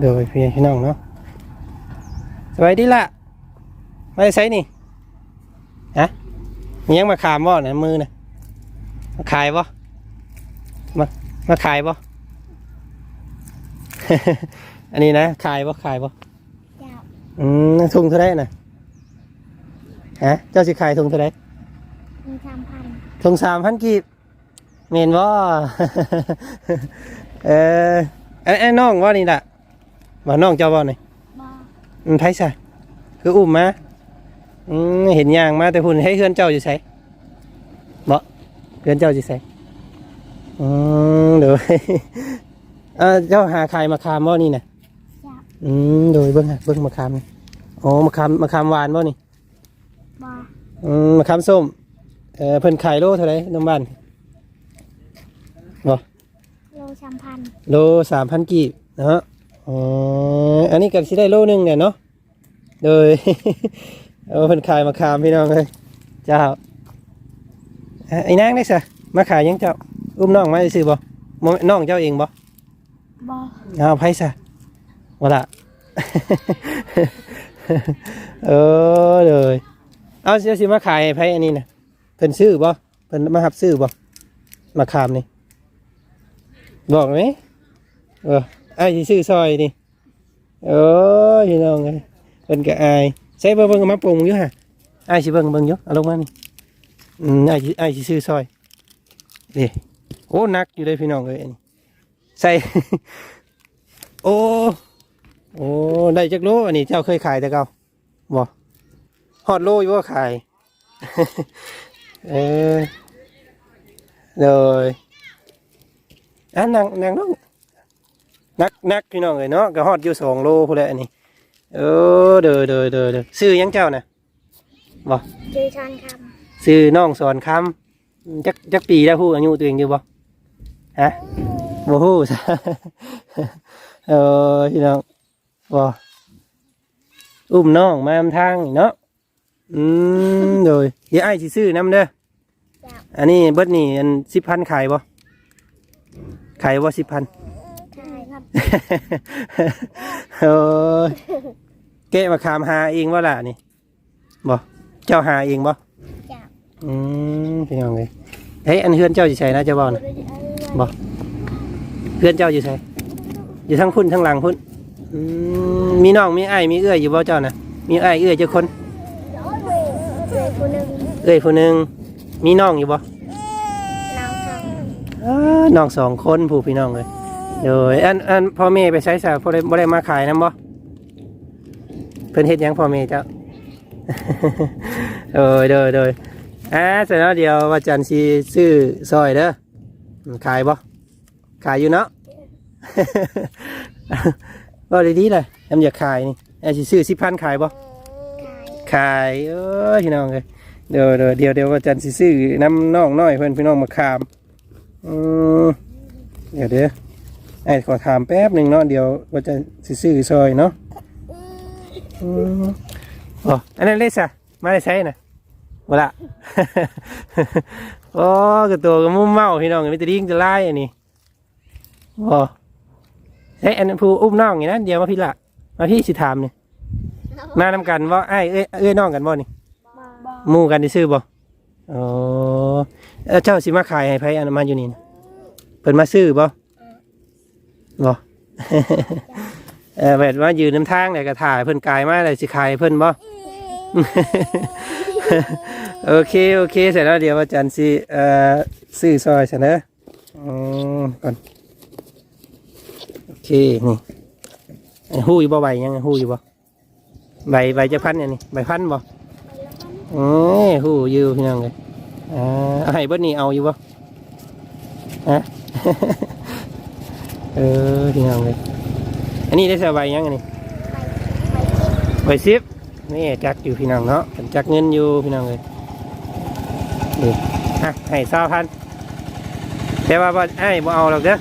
โดยพี่พี่น้องเนาะสบายดีละมาได้ใช้นี่ฮะมียังมาขามบ่เนี่ยมือนะมาขายบ่มามาขายบ่อันนี้นะขายบ่ขายบ่เจ้าอืมถุงเท่าไรน่ะฮะเจ้าสิขายถุงเท่าไรมีสามพันถุงสามพันกีบเมนว่าเออไอ้ไอ้น้องว่านี่ล่ะ ว่าน้องเจ้าบ่นี่บอมันไผซะคืออุ้มมาอืมเห็นยางมาแต่พุ่นให้เฮือนเจ้าอยู่ไสบ่เฮือนเจ้าอยู่ไสอืมเดี๋ยวเออเจ้าหาใครมาคามบ่นี่น่ะเจ้าอืมโดยเบิ่งฮะเบิ่งมาคามนี่อ๋อมาคามมาคามหวานบ่นี่บออืมมะขามส้มเออเพิ่นขายโลเท่าไหร่น้ำบ้านบ่โลสามพันโลสามพันกีบเนาะ อ๋ออันนี้ก็สิได้โลหนึงเนี่ยเนาะโดยเอาเพิ่นขายมะขามพี่น้องเลยเจ้าอะไอ้นางได้ซะมาขายยังเจ้าอุ้มน้องมาซื้อบ่บ่น้องเจ้าเองบ่บอเอาไผซะบ่ล่ะเออเลยเอาเสียสิมาขายให้ไผอันนี้น่ะเพิ่นซื้อบ่เพิ่นมารับซื้อบ่มาขามนี่บอกไหมเออ ไอ้ายสิซื้อซอยนี่โอ้ยพี่น้องเอ้ยเพิ่นก็อายใส่เบิ่งเบิ่งเอามาปรุงอยู่ฮะไอ้ายสิเบิ่งเบิ่งอยู่เอาลงมานี่อืมไอ้ายสิไอ้ายสิซื้อซอยนี่โอ้หนักอยู่เลยพี่น้องเอ้ยอันนี้ใส่ โอ้โอ้ได้จักโลอันนี้เจ้าเคยขายแต่เก่าบ่ฮอดโลอยู่ว่าขาย เออเลยอะนางนางน้อง นักนักพี่น้องเลยเนาะก็ฮอดอยู่สองโลพู้นแหละอันนี้เออเด้อเด้อเด้อเด้อซื้อหยังเจ้าน่ะบ่จือชอนคซื้อน้องสอนคำจักจักปีแล้วฮู้อายุตัวเองอยู่บ่ฮะบ่ฮู้ซะเออพี่น้องบ่อุ้มน้องมานำทางนี่เนาะอืมโดยเดี๋ยวไอ้ายสิซื้อนํเด้อำเจ้าอันนี้เบิดนี่อันสิบพันขายบ่ขายว่าสิบพันใช่ครับ โอ้ยแกะมาขามหาเองว่าล่ะนี่บ่เจ้าหาเองบ่เจ้าอืมพี่น้องเลยเฮ้ยอันเฮือนเจ้าอยู่ไสนะเจ้าบ่นะบ่เฮือนเจ้าอยู่ไสอยู่ทั้งพุ่นทั้งหลังพุ่นอืมมีน้องมีไอ้ายมีเอื้อยอยู่บ่เจ้านะมีไอ้ายเอื้อยเจ้าคน เลยคนหนึ่งเอื้อยผู้หนึงมีน้องอยู่บ่น้องสองอ้าน้องสองคนผู้พี่น้องเลย โดยอันอันพ่อแม่ไปใช้สาพ่อได้บ่ได้มาขายนํบ่เพิ่นเฮ็ดหยังพ่อแม่เจ้า โดยโดยโดยอ่าเสร็จแล้วเดี๋ยวว่าจันทร์สิซื้อซอยเด้ออืมขายบ่ขายอยู่เนาะก็ดีๆเลยแอมอยากขายนี่แอมสิซื้อสิพันขายบ่ขายขายเอ้ยพี่น้องเลยเดี๋ยวเดี๋ยวเดี๋ยวเดี๋ยวว่าจันทร์สิซื้อน้ำน้องน้อยเพื่อนพี่น้องมาขามอืมเดี๋ยวเดี๋ยว ไอ้ขอถามแป๊บหนึ่งเนาะเดี๋ยวว่าจะสิซื้อซอยเนาะอืมอ๋ออันนั้นเลสอะมาได้ใช้นะบ่ละ โอ้กระตัวกระมุมเมาพี่น้องไม่ตดิ้งจะไล่อันนี้โอ้ใช้อันนั้นผู้อุ้มน้องอย่างนั้นเดี๋ยวมาพี่ละมาพี่สิถามเนี่ยมานำกันว่าไอ้ายเอ้ยเอ้ยน้องกันบ่นี่บอหมู่กันที่ซื้อบ่อ๋อเอ้าเจ้าสิมาขายให้ไผอันนั้นมาอยู่นี่น่ะเพิ่นมาซื้อบ่ บ่เออแบบว่ายืนน้ำทางเนี่ยก็ถ่ายเพิ่นกายมาเลยสิขายให้เพิ่นบ่ โอเคโอเคเสร็จแล้วเดี๋ยวอาจารย์สิเอ่อซื้อซอยซะเนะอืมก่อนโอเคนี่ไอ้ฮู้อยู่บ่ใบยังไงฮู้อยู่บ่ใบใบจะพันเนี่ยนี่ใบพันบ่โอ้หูอยู่พี่น้องเลยอ่าเอาให้เบิดนี่เอาอยู่บ่ฮะ เออพี่น้องเลยอันนี้ได้ส่ใบยังอันนี้ไปไปคิดใบซิบนี่จักอยู่พี่น้องเนาะจักเงินอยู่พี่น้องเลยนี่อะให้สาพันแต่ว่าบ่ไอ้บ่เอาหรอกเด้อ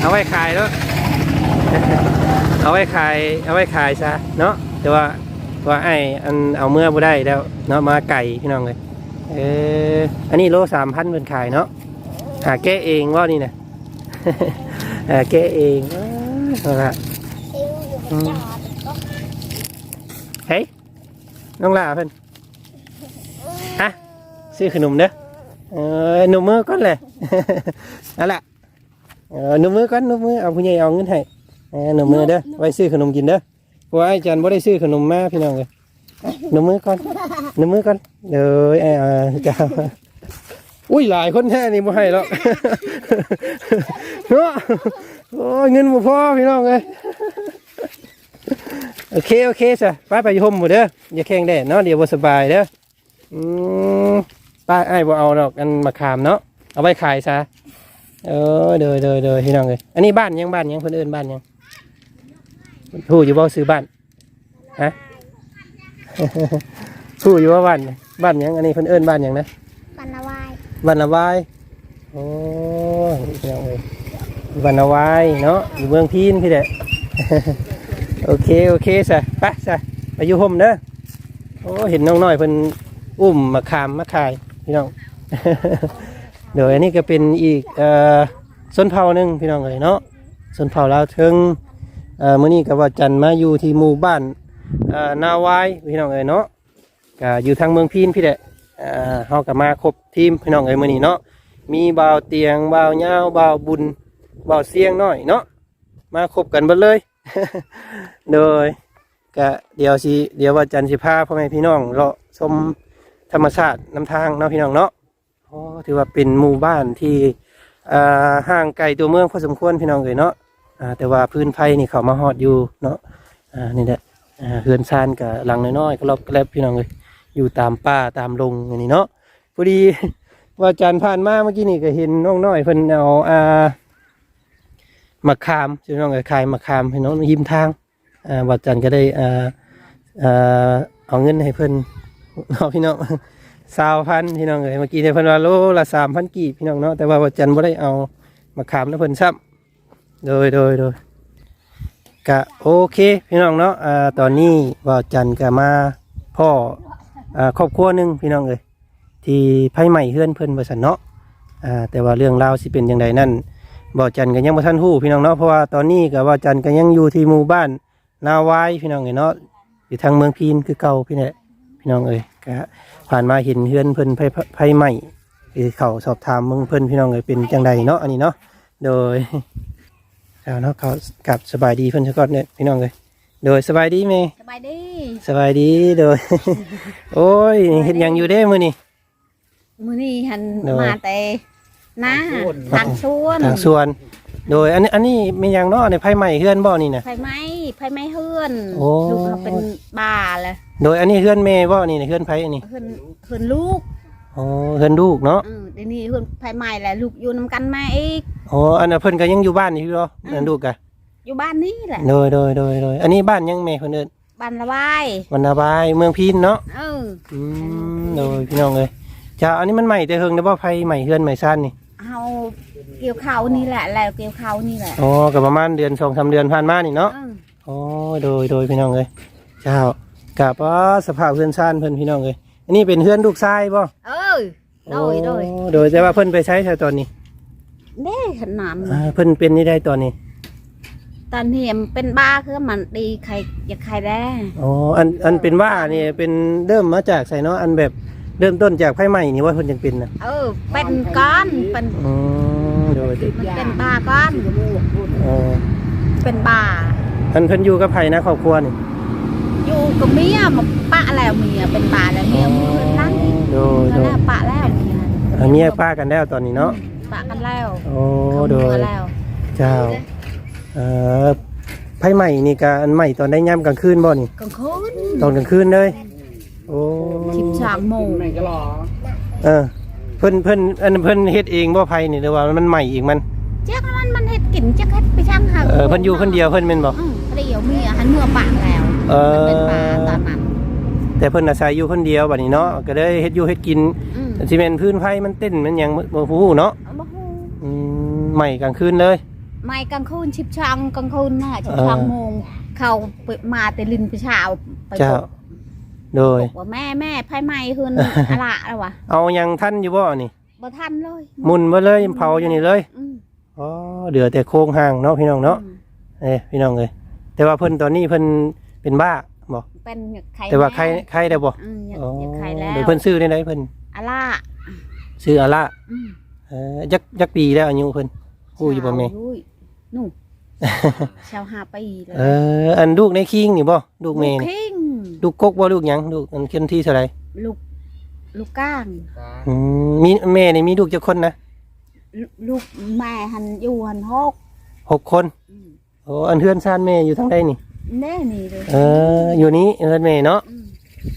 เอาไว้ขายแล้วเอาไว้ขายเอาไว้ขายซะเนาะแต่ว่าว่าไอ้อันเอาเมื่อบ่ได้แล้วเนาะมาไก่พี่น้องเลยเอออันนี้โลสามพันเป็นขายเนาะหาแก้เองว่านี่นะ แก้เองเออเอาละอืมเฮ้ยน้องลาเพิ่นฮะซื้อขนมเด้อเออหนุ่มมือก่อนเลยนั่นแหละเออหนุ่มมือก่อนหนุ่มมือเอาผู้ใหญ่เอาเงินให้เออหนุ่มมือเด้อไว้ซื้อขนมกินเด้อเพราะว่าไอ้จันบ่ได้ซื้อขนมมาพี่น้องเลยหนุ่มมือก่อนหนุ่มมือก่อนเดี๋ยวไอ้อาจ้าอุ้ยหลายคนแท้นี่บ่ให้หรอก เนาะโอ้ยเงินบ่พอพี่น้องเลยโอเคโอเคจ้ะป้าไปอยู่ห่มหมดเด้ออย่าแข่งแดดเนาะเดี๋ยวบ่สบายเด้ออืมป้าไอ้ายบ่เอาดอกอันมะขามเนาะเอาไว้ขายซะเออเด้อเด้อเด้อพี่น้องเอ้ยอันนี้บ้านยังบ้านยังเพิ่นเอิ้นบ้านยังผู้อยู่บ่ซื้อบ้านฮะ ผู้อยู่ว่าบ้านบ้านยังอันนี้เพิ่นเอิ้นบ้านยังนะปันละวาย บ้านละวายโอ้ยพี่น้องเอ้ยบ้านละวายเนาะอยู่เมืองพีนพี่แหละโอเคโอเคซะไปซะไปอยู่ห่มเด้อโอ้เห็นน้องน้อยเพิ่นอุ้มมาขามมาขายพี่น้องเดี๋ยวอันนี้ก็เป็นอีกเอ่อส้นเผาหนึงพี่น้องเลยเนาะส้นเผาแลาวเทิงเอ่อมื้อนี้ก็ว่าจันมาอยู่ที่หมู่บ้านเอ่อนาวายพี่น้องเอ้ยเนาะก็อยู่ทางเมืองพีนพี่แหละเอ่อเฮาก็มาครบทีมพี่น้องเอ้ยมื้อนี้เนาะมีบ่าวเตียงบ่าวเหย้าบ่าวบุญ เบาเสียงน้อยเนาะมาคบกันเบิดเลย โดยก็เดี๋ยวสิเดี๋ยวว่าจันทร์สิพาพ่อแม่พี่น้องเลาะชมธรรมชาติน้ำทางเนาะพี่น้องเนาะโอ้ถือว่าเป็นหมู่บ้านที่อ่าห่างไกลตัวเมืองพอสมควรพี่น้องเลยเนาะอ่าแต่ว่าพื้นไผ่นี่เขามาฮอดอยู่เนาะอ่านี่แหละอ่าเฮือนซานกับหลังน้อยๆก็รอบแกลบพี่น้องเลยอยู่ตามป่าตามลงอย่างนี้เนาะพอดีว่าจันทร์ผ่านมาเมื่อกี้นี่ก็เห็นน้องน้อยเพิ่นเอาอ่า มะขามพี่น้องเอ้ยขายมะขามพี่น้องยิ้มทางอ่าวัดจันทร์ก็ได้อ่าอ่าเอาเงินให้เพิ่นเอาพี่น้องสาวพันพี่น้องเอ้ยเมื่อกี้เนี่ยเพิ่นว่าโลละสามพันกีบพี่น้องเนาะแต่ว่าวัดจันทร์บ่ได้เอามะขามแล้วเพิ่นซ้ำโดยโดยโดยก็โอเคพี่น้องเนาะอ่าตอนนี้วัดจันทร์ก็มาพ่ออ่าครอบครัวหนึ่งพี่น้องเอ้ยที่ไผใหม่เฮือนเพิ่นว่าซั่นเนาะอ่าแต่ว่าเรื่องราวสิเป็นจังไดนั่น บ่อจันก็ยังบ่ทันฮู้พี่น้องเนาะเพราะว่าตอนนี้ก็บ่อจันก็ยังอยู่ที่หมู่บ้านนาวายพี่น้องเอ้ยเนาะอยู่ทางเมืองพีนคือเก่าพี่นี่แหละพี่น้องเอ้ยก็ผ่านมาเห็นเฮือนเพิ่นไผไผใหม่คือเขาสอบถามเมืองเพิ่นพี่น้องเอ้ยเป็นจังใดเนาะอันนี้เนาะโดยเอาเนาะเขากลับสบายดีเพิ่นซะก่อนเนี่ยพี่น้องเอ้ยโดยสบายดีแม่สบายดีสบายดีโดย โอ้ยเฮ็ดหยังอยู่เด้มื้อนี้มื้อนี้หันเนอะมาแต่ น้าทางสวนทางสวน โดยอันนี้อันนี้มีหยังเนาะในไผใหม่เฮือนบ่นี่น่ะไฟไหม้ไฟไหม้เฮือนโอ้ ลูกเราเป็นบ้าเลยโดยอันนี้เฮือนแม่บ่นี่น่ะเฮือนไผอันนี้เฮือนเฮือนลูกอ๋อเฮือนลูกเนาะเออเดี๋ยวนี้เฮือนไฟไหม้แหละลูกอยู่นำกันมาอีกอ๋ออันนั้นเพิ่นก็ยังอยู่บ้านอยู่เนาะอันลูกกะอยู่บ้านนี้แหละโดยโดยโดยโดยอันนี้บ้านยังแม่เพิ่นเอิ้นบ้านละวายวันนาบายเมืองพีนเนาะเอออืมโดยพี่น้องเอ้ยจ้าอันนี้มันใหม่แต่เฮิงได้บ่ไผใหม่เฮือนใหม่ซ่านนี่เอาเกี่ยวเขานี่แหละแล้วเกี่ยวเขานี่แหละอ๋อก็ประมาณเดือน2-3เดือนผ่านมานี่เนาะ เอออ๋อโดยโดยพี่น้องเอ้ยเจ้ากะว่าสภาพเฮือนซ่านเพิ่นพี่น้องเอ้ยอันนี้เป็นเฮือนลูกชายบ่เออโดยโดยอ๋อโดยแต่ว่าเพิ่นไปใช้แต่ตอนนี้เด้ขนาดอ่าเพิ่นเป็นนี่ได้ตอนนี้ตอนนี้มันเป็นบ้าคือมันดีใครอยากใครได้ อ๋ออันอันเป็นว่านี่เป็นเริ่มมาจากใส่เนาะอันแบบ เริ่มต้นจากไพ่ใหม่นี่ว่าเพิ่นยังเป็นนะเออ เป็นก้อนเป็นอ๋อโดยมันเป็นบ้าก้อนอ๋อเป็นบ้าอันเพิ่นอยู่กับไผนะครอบครัวนี่อยู่กับเมียมาปะแล้วเมียเป็นบ้าแล้วเมียมือนั่นนี่โดยโดแล้ยวปะแล้วเมียอ่าเมียป้ากันแล้วตอนนี้เนาะปะกันแล้วโอ้เขาโดเมืยอแล้วเจ้า เอ่อไพ่ใหม่นี่ก็อันใหม่ตอนได้ย่ำกลางคืนบ่นี่กลางคืนตอนกลางคืนเลย โอ้ชิบสามโมงเออ เพิ่นเพิ่นอันเพิ่นเฮ็ดเองบ่ไพ่นี่หรือว่ามันใหม่อีกมันเจ๊กมันมันเฮ็ดกินเจ๊กเฮ็ดไปช่างหาเออเพิ่นอยู่คนเดียวเพิ่นแม่นบ่อืมเดี๋ยวเมียหันเมื่อปะแล้วเออมันเป็นบ้าตอนนั้นแต่เพิ่นอาศัยอยู่คนเดียวบัดนี้เนาะก็ได้เฮ็ดอยู่เฮ็ดกินอืมซีเมนพื้นไฟมันเต้นมันหยังบ่ฮู้เนาะเอาบ่ฮู้อืมใหม่กลางคืนเลยไม่กลางคืนชิบช่างกลางคืนน่ะชิบเออช่างโมงเขาไปมาแต่ลินไปเช้าไปเจ้าบอก โดย บอกว่าแม่แม่ไพ่ไหม้คืน อะละแล้ววะเอายังท่านอยู่บ่นี่บ่ทันเลยหมุนมาเลยเผาอยู่นี่เลยอืมอ๋อเดือแต่โครงห่างเนาะพี่น้องเนาะอืมเอ้ยพี่น้องเอ้ยแต่ว่าเพิ่นตอนนี้เพิ่นเป็นบ้าบ่เป็นไข่แต่ว่าใครใครได้บ่อืมอยากอ๋ออยากไข่แล้วเดี๋ยวเพิ่นซื้อได้ไหนเพิ่นอะล่าซื้ออะละอืมเอ่อจักจักปีแล้วอายุเพิ่นฮู้อยู่บ่แม่ชาวรุ่ยนู่นชาวห้าปีแล้วเอออันลูกในคิงนี่บ่ลูกแม่นี่คิง ลูกกกบ่ลูกหยังลูกอันเคนที่เท่าไหร่ลูก ลูกก้าง อืมมีแม่นี่มีลูกจักคนนะลูลูกแม่หันอยู่หันหกหกคนอืมโอ้อันเฮือนซ่านแม่อยู่ทางใดนี่แน่นี่เลยเอออยู่นี้เฮือนแม่เนาะม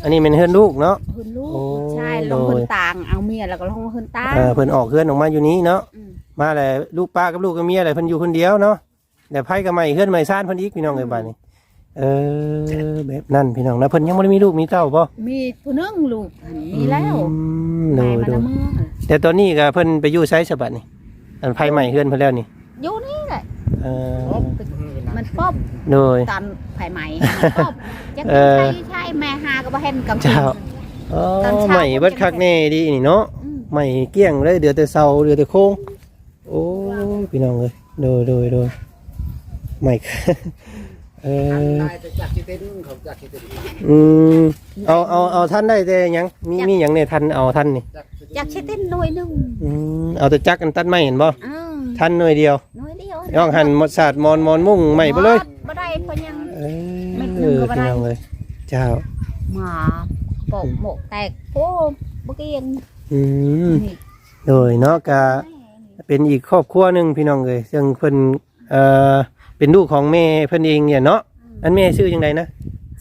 อันนี้เป็นเฮือนลูกเนาะคุณลูกโอ้ใช่ลงโดยคนต่าง เอาเมียแล้วก็ลงคนต่างเออเพิ่นออกเฮือนออกมาอยู่นี้เนาะมมาแหละลูกป้ากับลูกกับเมียอะไรเพิ่นอยู่คนเดียวเนาะเดี๋ยวไผกับใหม่เฮือนใหม่ซ่านเพิ่นอีกพี่น้องเอ้ยบัดนี้ เออแบบนั้นพี่น้องนะเพิ่นยังบ่ได้มีลูกมีเต้าบ่มีผู้หนึงลูกหันมีแล้วอืมโดแม่ยมันโดละยเมื่อแต่ตอนนี้ก็เพิ่นไปอยู่ไสฉบัดนี่อันไผใหม่เฮือนเพิ่นแล้วนี่อยู่นี่แหละเออมันป๊อบโดยตอนไผ่ไหมมันป๊อบจะเออใช่ใช่แม่หาก็บ่เห็นกำเจ้าอ๋อตอนเช้าใหม่เบิดคักแน่ดีนี่เนาะอืมใหม่เกลี้ยงเลยเดือแต่เสาเดือแต่โค้งโอ้ยพี่น้องเอ้ยโดยโดยโดยใหม่ เออได้แต่จากที่เต้นเขาจากที่เต้นอืมเอาเอาเอาท่านได้แต่หยังมีมีหยังในทันเอาท่านนี่จากที่อยากใช้เต้นหน่วยหนึงอืมเอาแต่จักกันตัดไม้เห็นบ่อืมท่านหน่วยเดียวหน่วยเดียวย่องหันหมดศาสตร์มอนมอนมุ่งใหม่ไปเลยบ่ได้เพราะยัง เอเม็ดหนึ่งอก็บ่ได้พี่น้องเลยเจ้าหมาปกหมกแตกโอ้บ่เกียงอืมนี่โดยเนาะกะ เป็นอีกครอบครัวหนึ่งพี่น้องเลยซึ่งเพิ่นเอ่อ เป็นลูกของแม่เพิ่นเองเนี่ยเนาะอันแม่ชื่อยังไงนะ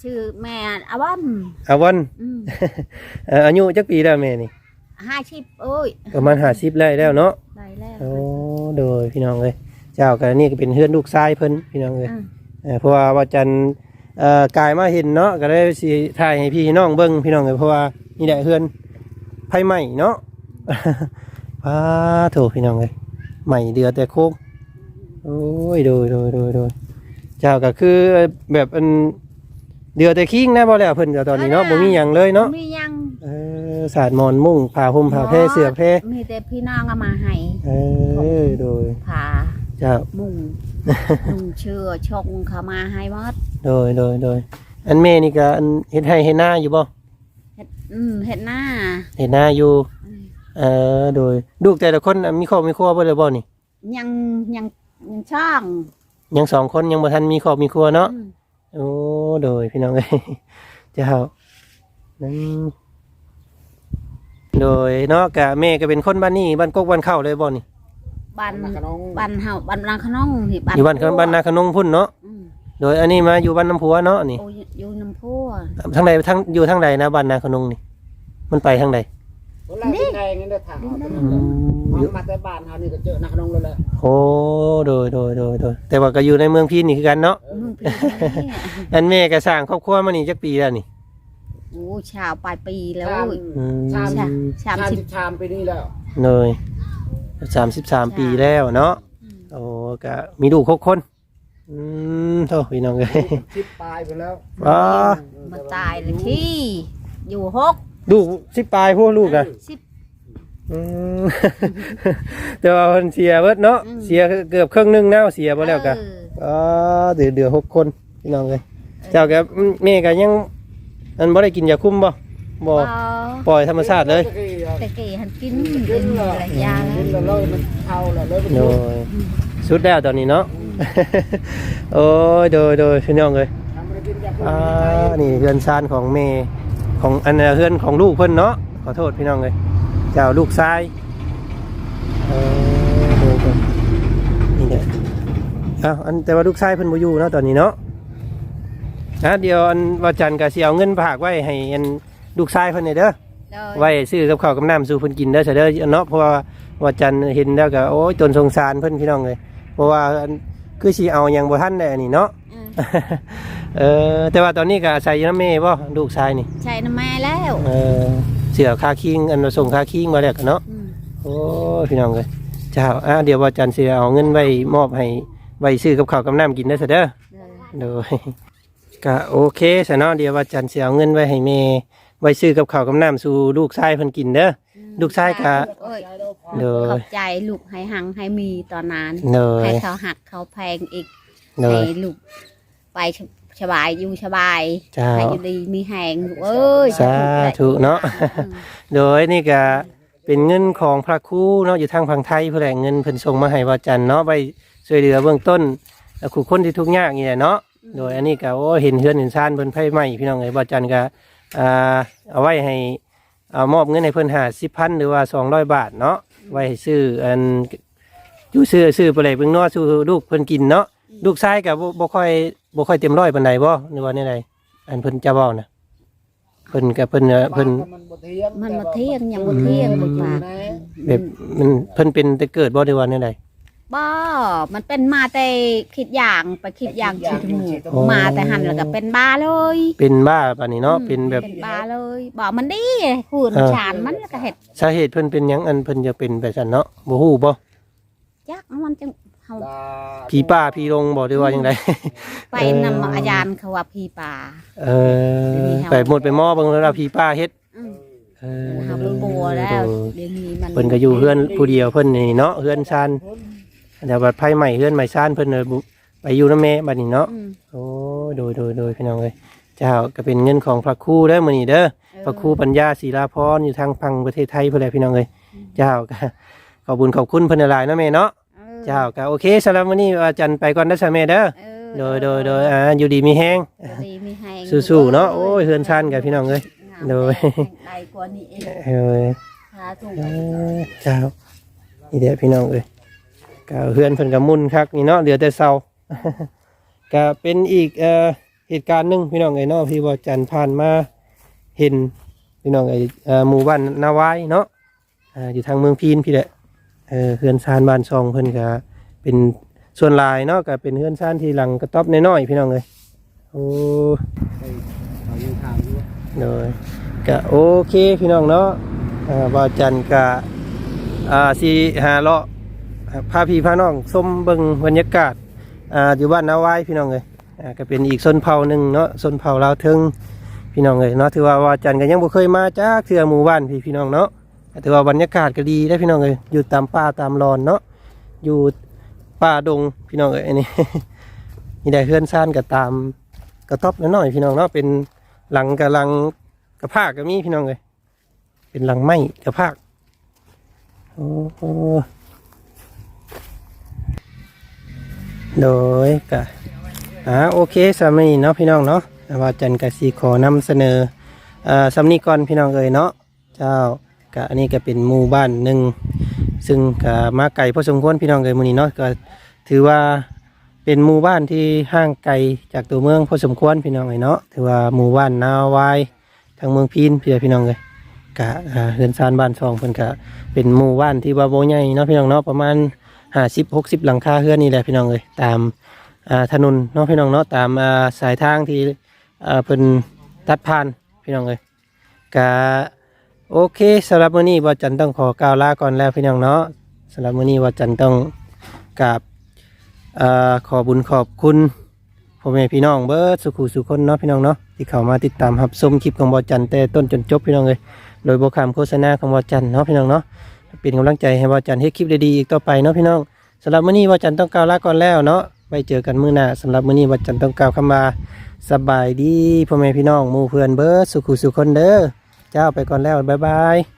ชื่อแม่อาวัมอาวันอืมเอ่ออายุจักปีแล้วแม่นี่ห้าชิบเอ้ยประมาณ50ได้แล้วเนาะได้แล้วโอ้โดยพี่น้องเลยเจ้ากันนี่ก็เป็นเฮือนลูกชายเพิ่นพี่น้องเลยอืมเอ่อเพราะว่าว่าจันทร์เอ่อกายมาเห็นเนาะก็ได้สิถ่ายให้พี่น้องเบิ่งพี่น้องเลยเพราะว่านี่แหละเฮือนไผใหม่เนาะพาโถพี่น้องเลยใหม่เดือแต่โค้ง โอ้ยโดยโดยโดยโดยเจ้าก็คือแบบอันเดือแต่คิงนะบ่แล้วเพิ่นก็ตอนนี้เนาะบ่มีหยังเลยเนาะมียังเออสาดหมอนมุ้งผ้าห่มผ้าแพรเสื้อแพรมีแต่พี่น้องเอามาให้เออโดยผ่าเจ้ามุงมุงเชื่อชงเขามาให้หมดโดยโดยโดยอันแม่นี่ก็อันเฮ็ดให้เฮ็ดหน้าอยู่บ่เฮ็ดอืมเฮ็ดหน้าเฮ็ดหน้าอยู่อืมเออโดยลูกแต่ละคนน่ะมีครอบมีครัวบ่เลยบ่นี่ยังยัง ยังช่องยังสองคนยังบ่ทันมีครอบมีครัวเนาะ อืมโอ้โดยพี่น้องเอ้ย เจ้านั่นโดยเนาะกะแม่ก็เป็นคนบ้านนี้บ้านกกบ้านเข้าเลยบ่นี่บ้านนักน้องบ้านเฮาบ้านนางขนองที่บ้านอยู่บ้านบ้านนาขนงพุ่นเนาะอืมโดยอันนี้มาอยู่บ้านน้ำพัวเนาะนี่โอ้ยอยู่น้ำพุทางใดทางอยู่ทางใดนะบ้านนาขนงนี่ มันไปทางใดเวลาเป็นไงนี่ได้ถามเอา ตรงนั้นเลยมันมาแต่บ้านเฮานี่ก็เจอนักน้องเลยแหละโอ้โดยโดยโดยโดยแต่ว่าก็อยู่ในเมืองพีนนี่คือกันเนาะเมืองพีนี่อันแม่ก็สร้างครอบครัวมานี่จักปีแล้วนี่โอ้ชาวปลายปีแล้ว ชามเว้ยอืมชามชาชามชามสิบ ชามไปนี่แล้วเลยสามสิบสามปีแล้วเนาะอืมโอ้ก็มีลูกหกคนอืมโทษพี่น้องเลยชิดปลายไปแล้วว้ามาตายเลยที่ อยู่หกลูกสิบปลายพวกลูกนะสิบ อืมแต่ว่าเพิ่นเสียเบิดเนาะ อืม เสียเกือบครึ่งหนึงแล้วเสียบ่แล้วกะเอออ๋อเดือเดือหกคนพี่น้องเลยเจ้ากับแม่ก็ยังอันบ่ได้กินยาคุมบ่บ่บ่ปล่อยธรรมชาติเลยแต่กี้หันกินกิกินนแล้วอะไรยากินแล้วเลยมันเท่าแล้วเลยมันโดยสุดแล้วตอนนี้เนาะ โอ้ยโดยโดยพี่น้องเลย ทำอะไรกินยาคุมอ่านี่เฮือนซานของเมของอันน่ะเฮือนของลูกเพิ่นเนาะขอโทษพี่น้องเลยเจ้าลูกชายเออโดยโดยนี่แหละอ้าวอันแต่ว่าลูกชายเพิ่นบ่อยู่เนาะตอนนี้เนาะนะเดี๋ยวอันว่าจันทร์ก็สิเอาเงินฝากไว้ให้อันลูกชายเพิ่นนี่เด้อโดยไว้ซื้อกับข้าวกับน้ำสู่เพิ่นกินเด้อเสยเด้อเนาะเพราะว่าว่าจันทร์เห็นแล้วก็โอ้ยตนสงสารเพิ่นพี่น้องเลยเพราะว่าอันคือสิเอาหยังบ่ทันได้อันนี้เนาะ อืมเออแต่ว่าตอนนี้ก็อาศัยอยู่น้ำแม่บ่ลูกชายนี่ ใช่น้ำแม่แล้ว เออเสือคาคิงอันส่งคาคิงมาแล้วกันเนาะอืมโอ้ยพี่น้องเลยเจ้าอะเดี๋ยวว่าจันทร์สิเอาเงินไว้มอบให้ไว้ซื้อกับข้าวกับน้ำกินได้อเสยเด้อโดยโดยก็โอเคซะเนาะเดี๋ยวว่าจันทร์สิเอาเงินไว้ให้แม่ไว้ซื้อกับข้าวกับน้ำสู่ลูกชายเพิ่นกินเด้อลูกชายก็โอ้ยโดขอยบใจลูกให้หังให้มีตอนนั้นโดยให้เขาหักเขาแพงอีกโดให้ยลูกไป สบายอยู่สบายเจ้า ให้อยู่ดีมีแหงลูกเอ้ยสาธุเนาะ โดยนี่ก็เป็นเงินของพระครูเนาะอยู่ทางฝั่งไทยเพื่อแหล่งเงินเพิ่นส่งมาให้วาจันทร์เนาะไปช่วยเหลือเบื้องต้นแล้วคู่คนที่ทุกข์ยากนี่แหละเนาะโดยอันนี้ก็โอ้เห็นเฮือนเห็นชานเพิ่นไผใหม่พี่น้องเอ้ยวาจันทร์ก็อ่าเอาไว้ให้เอามอบเงินให้เพิ่น50,000หรือว่า200 บาทเนาะไว้ให้ซื้ออันอยู่ซื้อซื้อไปเลยเบิ่งเนาะสู่ลูกเพิ่นกินเนาะลูกชายก็บ่บ่ค่อย บ่ค่อยเต็มร้อยปานใดบ่หรือว่าแนวใดอันเพิ่นจะเว้านะเพิ่นก็เพิ่นเอ่อเพิ่น มันบ่เที่ยงมันมาเที่ยงยังมาเที่ยงลูกว่าแบบมันเพิ่นเป็นแต่เกิดบ่ได้ว่าแนวใด บ่มันเป็นมาแต่คิดอย่างไปคิดอย่างชีจมูกโอ้มาแต่หันแล้วก็เป็นบ้าเลยเป็นบ้าปานนี้เนาะเป็นแบบ เป็นบ้าเลยบอกมันดีหุ่นเออ ชานมันแล้วก็เห็ดสาเหตุเพิ่นเป็นหยังอันเพิ่นจะเป็นแบบนั้นเนาะบ่ฮู้บ่จักมันจัง เฮาผีป่าผีลงบ่ได้ว่าจังได ไปนำอาจารย์เขาว่าพี่ป่าเออไปหมดไปหม้อเบิ่งแล้วผีป่าเฮ็ดอืมเออเฮาเป็นบัวแล้วเดี๋ยวนี้มันเพิ่นก็อยู่เฮือนผู้เดียวเพิ่นนี่เนาะเฮือนชานแต่บัดไผใหม่เฮือนใหม่ชานเพิ่นน่ะบุไปอยู่นำแม่บัดนี้เนาะ อืมโอ้โดยโดยโดยพี่น้องเอ้ยเจ้าก็เป็นเงินของพระครูเด้อมื้อนี้เด้อพระครูปัญญาศิลาพรอยู่ทางพังประเทศไทยเพื่อนแหละพี่น้องเลยเจ้าก็ขอบคุญขอบคุณเพิ่นหลายๆเนาะแม่เนาะ เออเจ้าก็โอเคสำหรับวันนี้อาจารย์ไปก่อนนะสะแม่เด้อเออโดยโดยโดยอ่าอยู่ดีมีแห้งเดี๋ยวดีมีแหงสู้ๆเนาะโอ้ยเฮือนชันกับพี่น้องเลยโดยได้กว่านี้เองเอ้ยสาธุเอ้ยเจ้านี่เด้อพี่น้องเอ้ยก็เฮือนเพิ่นก็มุ่นคักนี่เนาะเหลือแต่เสาก็เป็นอีกเอ่อเหตุการณ์หนึงพี่น้องเอ้ยเนาะพี่บ่จันทร์ผ่านมาเห็นพี่น้องเอ้ยเอ่อหมู่บ้านนาวายเนาะอ่าอยู่ทางเมืองพีนพี่แหละ เออเฮือนซานบ้านซองเพิ่นก็เป็นส่วนลายเนาะก็เป็นเฮือนซานที่หลังกระต๊อบน้อยๆพี่น้องเลยโอ้เขาอยู่ถามอยู่โดยก็โอเคพี่น้องเนาะอ่าบ่าวจันก็อ่าสิหาเลาะพาพี่พาน้องชมเบิ่งบรรยากาศอ่าอยู่บ้านนาวายพี่น้องเลยอ่าก็เป็นอีกชนเผ่าหนึ่งเนาะชนเผ่าลาวเทิงพี่น้องเลยเนาะถือว่าบ่าจันก็ยังบ่เคยมาจากเทื่อหมู่บ้านพี่พี่น้องเนาะ ถือว่าบรรยากาศก็ดีได้พี่น้องเลยอยู่ตามป่าตามรอนเนาะอยู่ป่าดงพี่น้องเอ้ยอันนี้นี่ได้เฮือนซ่านกับตามกระต๊อบน้อยพี่น้องเนาะเป็นหลังกับหลังกระพากก็มีพี่น้องเลยเป็นหลังไม้กระพากโอ้โหโดยกะอ่าโอเคสำนีเนาะพี่น้องเนาะว่าจันกสีขอนำเสนออ่าสำนีก่อนพี่น้องเอ้ยเนาะเจ้า กะอันนี้ก็เป็นหมู่บ้านหนึ่งซึ่งกะมาไกลพอสมควรพี่น้องเลยมือนี้เนาะก็ถือว่าเป็นหมู่บ้านที่ห่างไกลจากตัวเมืองพอสมควรพี่น้องเลยเนาะถือว่าหมู่บ้านนาวายทางเมืองพีนเพี่อพี่น้องเลยกะเฮือนซานบ้านซองเพิ่นกะเป็นหมู่บ้านที่ว่าโบใหญ่เนาะพี่น้องเนาะประมาณห้าสิบหกสิบหลังคาเฮือนนี่แหละพี่น้องเลยตามถนนเนาะพี่น้องเนาะตามสายทางที่เพิ่นตัดผ่านพี่น้องเลยกะ โอเคสำหรับมื้อนี้วาจันต้องขอกล่าวลาก่อนแล้วพี่น้องเนาะสำหรับมื้อนี้วาจันต้องกราบเอ่อขอบุญขอบคุณพ่อแม่พี่น้องเบิร์ดสุขุสุคนเนาะพี่น้องเนาะที่เข้ามาติดตามรับชมคลิปของวาจันแต่ต้นจนจบพี่น้องเลยโดยโบคำโฆษณาของวาจันเนาะพี่น้องเนาะเป็นกำลังใจให้วาจันให้คลิปดีๆอีกต่อไปเนาะพี่น้องสำหรับมื้อนี้วาจันต้องกล่าวลาก่อนแล้วเนาะไว้เจอกันมื้อหน้าสำหรับมื้อนี้วาจันต้องกล่าวคำว่าสบายดีพ่อแม่พี่น้องหมู่เพื่อนเบิร์ดสุขุสุคนเด้อ เจ้าไปก่อนแล้วบ๊ายบาย